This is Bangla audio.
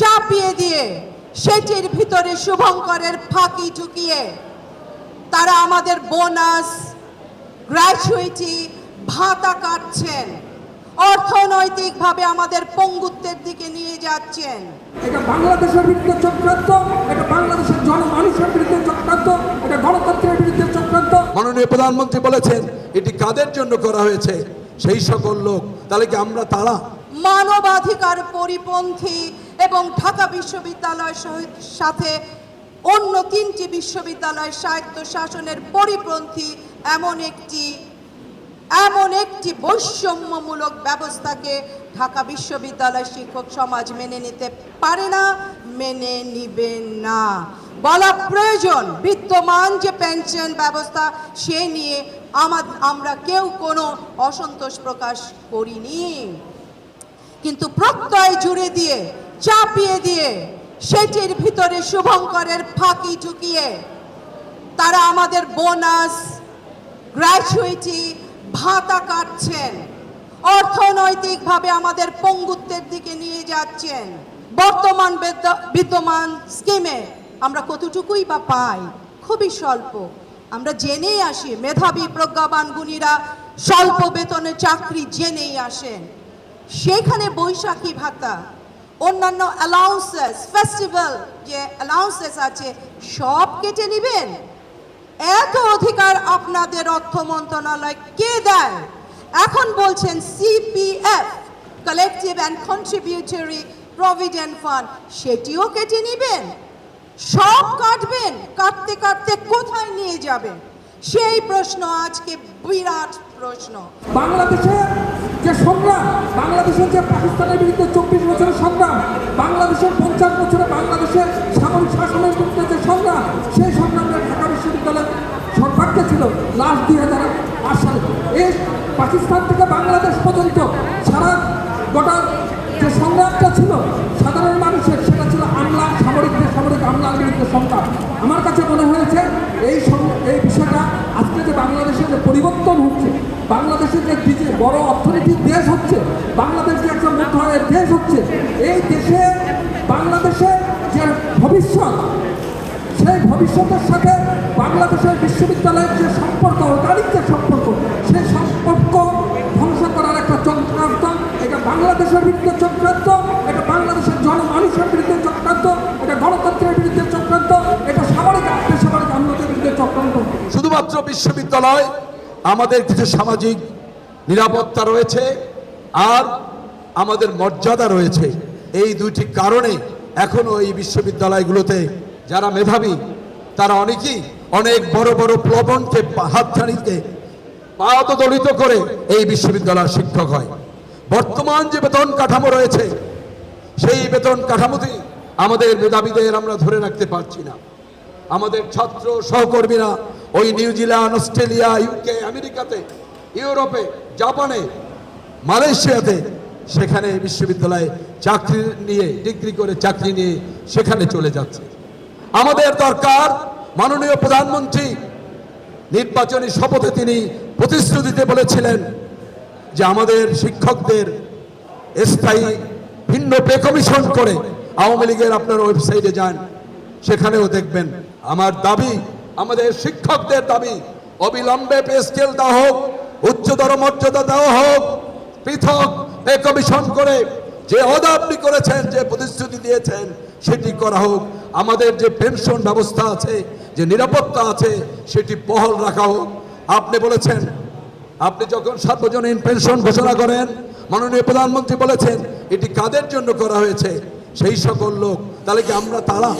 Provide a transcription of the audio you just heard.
চাপিয়ে দিয়ে সেটির ভিতরে শুভঙ্করের ফাঁকি ঢুকিয়ে তারা আমাদের বোনাস গ্র্যাচুইটি ভাতা কাটছেন। অর্থনৈতিকভাবে আমাদের পঙ্গুত্বের দিকে নিয়ে যাচ্ছেন। এটা বাংলাদেশের বিরুদ্ধে চক্রান্ত এটা বাংলাদেশের জনমানুষের বিরুদ্ধে চক্রান্ত এটা গণতন্ত্রের বিরুদ্ধে চক্রান্ত। মাননীয় প্রধানমন্ত্রী বলেছেন এটি কাদের জন্য করা হয়েছে? সেই সকল লোক। তাহলে কি আমরা তারা? মানবাধিকার পরিপন্থী এবং ঢাকা বিশ্ববিদ্যালয়ের সাথে অন্য তিনটি বিশ্ববিদ্যালয় স্বায়ত্ত শাসনের পরিপন্থী এমন একটি এমন একটি বৈষম্যমূলক ব্যবস্থাকে ঢাকা বিশ্ববিদ্যালয় শিক্ষক সমাজ মেনে নিতে পারে না, মেনে নিবে না। বলা প্রয়োজন, বিদ্যমান যে পেনশন ব্যবস্থা সে নিয়ে আমার আমরা কেউ কোনো অসন্তোষ প্রকাশ করিনি। কিন্তু প্রত্যয় জুড়ে দিয়ে চাপিয়ে দিয়ে সেটির ভিতরে শুভঙ্করের ফাঁকি ঢুকিয়ে তারা আমাদের বোনাস, গ্র্যাচুইটি, ভাতা কাটছেন, অর্থনৈতিকভাবে আমাদের পঙ্গুত্বের দিকে নিয়ে যাচ্ছেন। বর্তমান বিদ্যমান স্কিমে আমরা কতটুকুই বা পাই? খুবই স্বল্প। আমরা জেনেই আসি, মেধাবী প্রজ্ঞাবান গুণীরা স্বল্প বেতনে চাকরি জেনেই আসেন। সেখানে বৈশাখী ভাতা অন্যান্য অ্যালাউন্সেস ফেস্টিভ্যাল যে অ্যালাউন্সেস আছে, সব কেটে নেবেন। এত অধিকার আপনাদের অর্থ মন্ত্রণালয় কে দেয়? এখন বলছেন CPF collective and contributory provident fund সেটিও কেটে নেবেন। সব কাটবেন, কাটতে কাটতে কোথায় নিয়ে যাবেন? সেই প্রশ্ন আজকে বিরাট প্রশ্ন। বাংলাদেশের যে সংগ্রাম, বাংলাদেশের যে পাকিস্তানের বিরুদ্ধে চব্বিশ বছরের সংগ্রাম, বাংলাদেশের পঞ্চাশ বছরে বাংলাদেশের সামরিক শাসনের বিরুদ্ধে যে সংগ্রাম, সেই সংগ্রামটা ঢাকা বিশ্ববিদ্যালয়ের সর্বাগ্যে ছিল লাস্ট দুই হাজার আট সালে। এই পাকিস্তান থেকে বাংলাদেশ পর্যন্ত সারা গোটা যে সংগ্রামটা ছিল, সাধারণ মানুষের, সেটা ছিল আমলা সামরিক সামরিক আমলার বিরুদ্ধে সংগ্রাম। আমার কাছে মনে হয়েছে, এই এই বিষয়টা আজকে যে বাংলাদেশের যে পরিবর্তন হচ্ছে বাংলাদেশের যে বড় অর্থনৈতিক দেশ হচ্ছে, বাংলাদেশ যে একটা মুদ্রায়ের দেশ হচ্ছে, এই দেশে বাংলাদেশের যে ভবিষ্যৎ, সেই ভবিষ্যতের সাথে বাংলাদেশের বিশ্ববিদ্যালয়ের যে সম্পর্ক, অর্গানিক যে সম্পর্ক, সেই সম্পর্ক ধ্বংস করার একটা চক্রান্ত, এটা বাংলাদেশের বিরুদ্ধে চক্রান্ত, এটা বাংলাদেশের জনমানুষের বিরুদ্ধে চক্রান্ত, এটা গণতন্ত্রের বিরুদ্ধে চক্রান্ত, এটা সামরিক বেসামরিক আমলাদের বিরুদ্ধে চক্রান্ত। শুধুমাত্র বিশ্ববিদ্যালয় আমাদের কিছু সামাজিক নিরাপত্তা রয়েছে আর আমাদের মর্যাদা রয়েছে। এই দুইটি কারণে এখনও এই বিশ্ববিদ্যালয়গুলোতে যারা মেধাবী, তারা অনেকেই অনেক বড় বড় প্লবনকে হাতছানিতে পাদদলিত করে এই বিশ্ববিদ্যালয়ের শিক্ষক হয়। বর্তমান যে বেতন কাঠামো রয়েছে, সেই বেতন কাঠামোতে আমাদের মেধাবীদের আমরা ধরে রাখতে পারছি না। আমাদের ছাত্র সহকর্মীরা ওই নিউজিল্যান্ড অস্ট্রেলিয়া ইউকে আমেরিকাতে, ইউরোপে, জাপানে, মালয়েশিয়াতে সেখানে বিশ্ববিদ্যালয়ে চাকরি নিয়ে, ডিগ্রি করে চাকরি নিয়ে সেখানে চলে যাচ্ছে। আমাদের দরকার মাননীয় প্রধানমন্ত্রী নির্বাচনী শপথে তিনি প্রতিশ্রুতিতে বলেছিলেন যে আমাদের শিক্ষকদের স্থায়ী ভিন্ন পে কমিশন করে আওয়ামী লীগের আপনার ওয়েবসাইটে যান, সেখানেও দেখবেন। আমার দাবি আমাদের শিক্ষকদের দাবি, অবিলম্বে পে স্কেল দেওয়া হোক, উচ্চতর মর্যাদা দেওয়া হোক, পৃথক পে কমিশন করে যে অদা আপনি করেছেন, যে প্রতিশ্রুতি দিয়েছেন, সেটি করা হোক। আমাদের যে পেনশন ব্যবস্থা আছে, যে নিরাপত্তা আছে, সেটি বহল রাখা হোক। আপনি বলেছেন, আপনি যখন সার্বজনীন পেনশন ঘোষণা করেন, মাননীয় প্রধানমন্ত্রী বলেছেন, এটি কাদের জন্য করা হয়েছে? সেই সকল লোক, তাহলে কি আমরা তারা?